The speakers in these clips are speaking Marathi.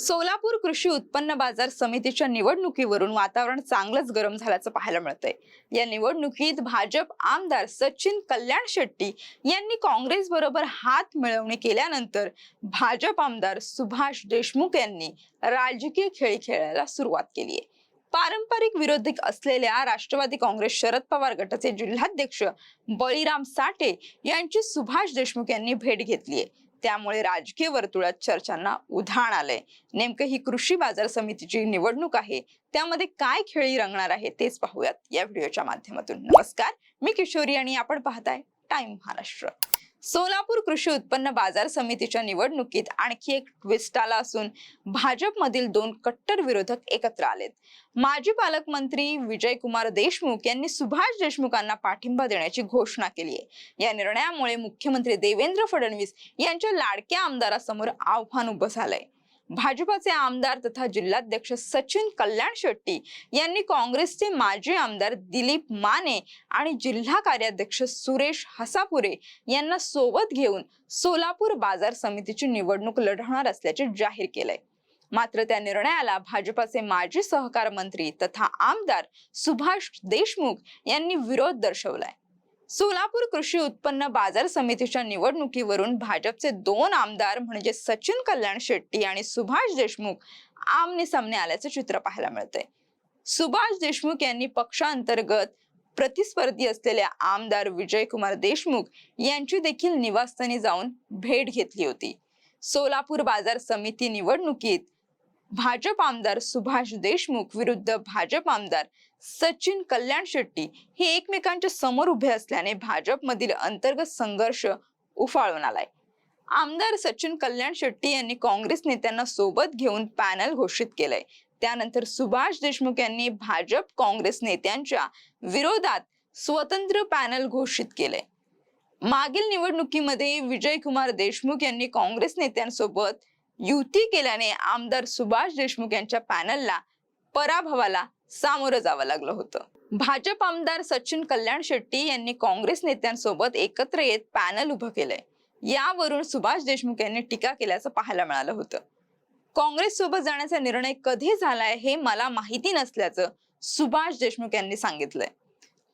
सोलापूर कृषी उत्पन्न बाजार समितीच्या निवडणुकीवरून वातावरण चांगलंच गरम झाल्याचं पाहायला मिळतंय. या निवडणुकीत भाजप आमदार सचिन कल्याण शेट्टी यांनी काँग्रेस बरोबर हात मिळवणी केल्यानंतर भाजप आमदार सुभाष देशमुख यांनी राजकीय खेळी खेळायला सुरुवात केली आहे. पारंपरिक विरोधी असलेल्या राष्ट्रवादी काँग्रेस शरद पवार गटाचे जिल्हाध्यक्ष बळीराम साठे यांची सुभाष देशमुख यांनी भेट घेतली आहे. त्यामुळे राजकीय वर्तुळात चर्चांना उधाण आलंय. नेमकं ही कृषी बाजार समितीची निवडणूक आहे. त्यामध्ये काय खेळी रंगणार आहे तेच पाहूयात या व्हिडिओच्या माध्यमातून. नमस्कार मी किशोरी आणि आपण पाहताय. टाइम महाराष्ट्र. सोलापूर कृषी उत्पन्न बाजार समितीच्या निवडणुकीत आणखी एक ट्विस्ट आला असून भाजपमधील दोन कट्टर विरोधक एकत्र आलेत. माजी पालकमंत्री विजयकुमार देशमुख यांनी सुभाष देशमुखांना पाठिंबा देण्याची घोषणा केली आहे. या निर्णयामुळे मुख्यमंत्री देवेंद्र फडणवीस यांच्या लाडक्या आमदारासमोर आव्हान उभं झालंय. भाजपाचे आमदार तथा जिल्हाध्यक्ष सचिन कल्याण शेट्टी यांनी काँग्रेसचे माजी आमदार दिलीप माने आणि जिल्हा कार्याध्यक्ष सुरेश हसापुरे यांना सोबत घेऊन सोलापूर बाजार समितीची निवडणूक लढवणार असल्याचे जाहीर केलंय. मात्र त्या निर्णयाला भाजपाचे माजी सहकार मंत्री तथा आमदार सुभाष देशमुख यांनी विरोध दर्शवलाय. सोलापूर कृषी उत्पन्न बाजार समितीच्या निवडणुकीवरून भाजपचे दोन आमदार म्हणजे सचिन कल्याण शेट्टी आणि सुभाष देशमुख आमने सामने आल्याचं चित्र पाहायला मिळतंय. सुभाष देशमुख यांनी पक्षांतर्गत प्रतिस्पर्धी असलेल्या आमदार विजयकुमार देशमुख यांची देखील निवासस्थानी जाऊन भेट घेतली होती. सोलापूर बाजार समिती निवडणुकीत भाजप आमदार सुभाष देशमुख विरुद्ध भाजप आमदार सचिन कल्याण शेट्टी हे एकमेकांच्या समोर उभे असल्याने भाजपमधील अंतर्गत संघर्ष उफाळून आलाय. आमदार सचिन कल्याण शेट्टी यांनी काँग्रेस नेत्यांना सोबत घेऊन पॅनल घोषित केलंय. त्यानंतर सुभाष देशमुख यांनी भाजप काँग्रेस नेत्यांच्या विरोधात स्वतंत्र पॅनल घोषित केलंय. मागील निवडणुकीमध्ये विजयकुमार देशमुख यांनी काँग्रेस नेत्यांसोबत युती केल्याने आमदार सुभाष देशमुख यांच्या पॅनलला पराभवाला सामोरं जावं लागलं होतं. भाजप आमदार सचिन कल्याण शेट्टी यांनी काँग्रेस नेत्यांसोबत एकत्र येत पॅनल उभं केलंय. यावरून सुभाष देशमुख यांनी टीका केल्याचं पाहायला मिळालं होतं. काँग्रेस सोबत जाण्याचा निर्णय कधी झालाय हे मला माहिती नसल्याचं सुभाष देशमुख यांनी सांगितलंय.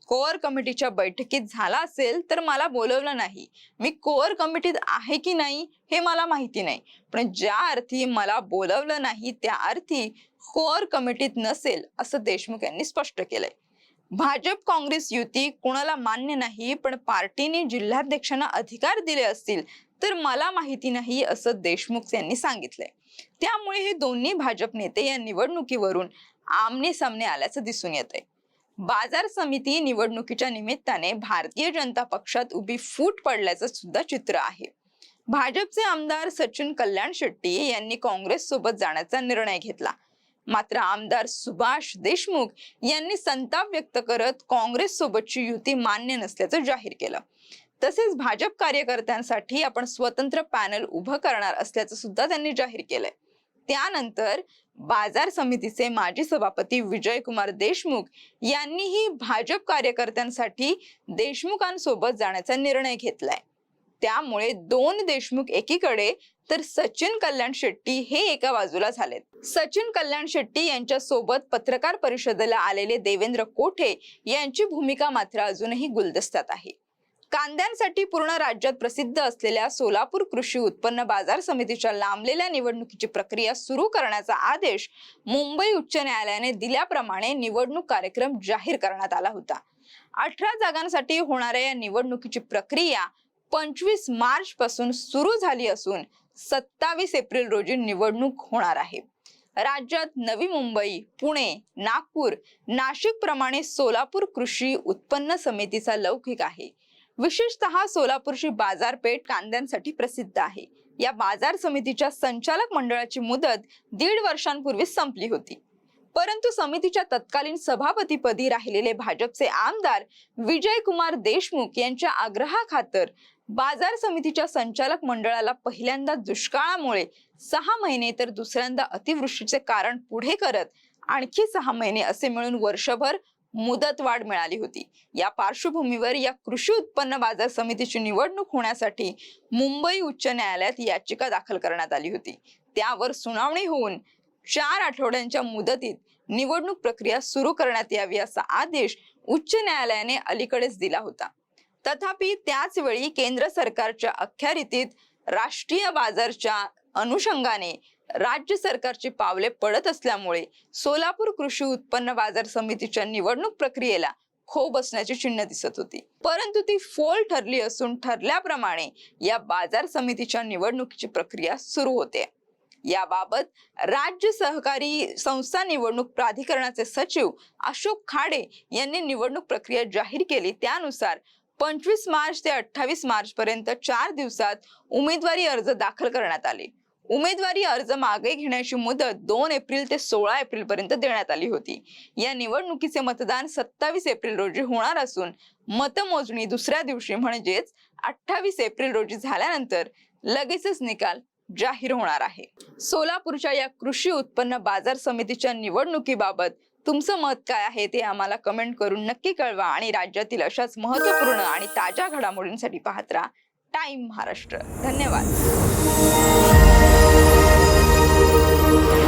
कोअर कमिटीच्या बैठकीत झाला असेल तर मला बोलवलं नाही. मी कोअर कमिटीत आहे की नाही हे मला माहिती नाही. पण ज्या अर्थी मला बोलवलं नाही त्या अर्थी कोअर कमिटीत नसेल असं देशमुख यांनी स्पष्ट केलंय. भाजप काँग्रेस युती कुणाला मान्य नाही पण पार्टीने जिल्हाध्यक्षांना अधिकार दिले असतील तर मला माहिती नाही असं देशमुख यांनी सांगितलंय. त्यामुळे हे दोन्ही भाजप नेते या निवडणुकीवरून आमने सामने आल्याचं दिसून येतंय. बाजार समिती निवडणुकीच्या निमित्ताने भारतीय जनता पक्षात उभी फूट पडल्याचं सुद्धा चित्र आहे. भाजपचे आमदार सचिन कल्याण शेट्टी यांनी काँग्रेस सोबत जाण्याचा निर्णय घेतला. मात्र आमदार सुभाष देशमुख यांनी संताप व्यक्त करत काँग्रेस सोबतची युती मान्य नसल्याचं जाहीर केलं. तसेच भाजप कार्यकर्त्यांसाठी आपण स्वतंत्र पॅनल उभं करणार असल्याचं सुद्धा त्यांनी जाहीर केलंय. त्यानंतर बाजार समितीचे माजी सभापती विजयकुमार देशमुख यांनीही भाजप कार्यकर्त्यांसाठी देशमुखांसोबत जाण्याचा निर्णय घेतलाय. त्यामुळे दोन देशमुख एकीकडे तर सचिन कल्याण शेट्टी हे एका बाजूला झालेत. सचिन कल्याण शेट्टी यांच्या सोबत पत्रकार परिषदेला आलेले देवेंद्र कोठे यांची भूमिका मात्र अजूनही गुलदस्त्यात आहे. कांद्यांसाठी पूर्ण राज्यात प्रसिद्ध असलेल्या सोलापूर कृषी उत्पन्न बाजार समितीच्या लांबलेल्या निवडणुकीची प्रक्रिया सुरू करण्याचा आदेश मुंबई उच्च न्यायालयाने दिल्याप्रमाणे निवडणूक कार्यक्रम जाहीर करण्यात आला होता. अठरा जागांसाठी होणाऱ्या या निवडणुकीची प्रक्रिया पंचवीस मार्च पासून सुरू झाली असून सत्तावीस एप्रिल रोजी निवडणूक होणार आहे. राज्यात नवी मुंबई पुणे नागपूर नाशिक प्रमाणे सोलापूर कृषी उत्पन्न समितीचा लौकिक आहे. विशेषतः सोलापूरची बाजारपेठ कांद्यांसाठी प्रसिद्ध आहे. या बाजार समितीच्या संचालक मंडळाची मुदत दीड वर्षांपूर्वी संपली होती. परंतु समितीच्या तत्कालीन सभापतीपदी राहिलेले भाजपचे आमदार विजयकुमार देशमुख यांच्या आग्रहाखातर बाजार समितीच्या संचालक मंडळाला पहिल्यांदा दुष्काळामुळे सहा महिने तर दुसऱ्यांदा अतिवृष्टीचे कारण पुढे करत आणखी सहा महिने असे मिळून वर्षभर मुदतवाढ मिळाली होती. या पार्श्वभूमीवर या कृषी उत्पन्न बाजार समितीची निवडणूक होण्यासाठी मुंबई उच्च न्यायालयात याचिका दाखल करण्यात आली होती. त्यावर सुनावणी होऊन चार आठवड्यांच्या मुदतीत निवडणूक प्रक्रिया सुरू करण्यात यावी असा आदेश उच्च न्यायालयाने अलीकडेच दिला होता. तथापि त्याच वेळी केंद्र सरकारच्या अखत्यारीतीत राष्ट्रीय बाजारच्या अनुषंगाने राज्य सरकारची पावले पडत असल्यामुळे सोलापूर कृषी उत्पन्न बाजार समितीच्या निवडणूक प्रक्रियेला खो बसण्याची चिन्ह दिसत होती. परंतु ती फोल ठरली असून ठरल्याप्रमाणे या बाजार समितीच्या निवडणुकीची प्रक्रिया सुरू होते. याबाबत राज्य सहकारी संस्था निवडणूक प्राधिकरणाचे सचिव अशोक खाडे यांनी निवडणूक प्रक्रिया जाहीर केली. त्यानुसार पंचवीस मार्च ते अठ्ठावीस मार्च पर्यंत चार दिवसात उमेदवारी अर्ज दाखल करण्यात आले. उमेदवारी अर्ज मागे घेण्याची मुदत दोन एप्रिल ते सोळा एप्रिल पर्यंत देण्यात आली होती. या निवडणुकीचे मतदान सत्तावीस एप्रिल रोजी होणार असून मतमोजणी दुसऱ्या दिवशी म्हणजेच अठ्ठावीस एप्रिल रोजी झाल्यानंतर लगेचच निकाल जाहीर होणार आहे. सोलापूरच्या या कृषी उत्पन्न बाजार समितीच्या निवडणुकीबाबत तुमचं मत काय आहे ते आम्हाला कमेंट करून नक्की कळवा आणि राज्यातील अशाच महत्त्वपूर्ण आणि ताज्या घडामोडींसाठी पाहत राहा. टाइम महाराष्ट्र. धन्यवाद. Thank you.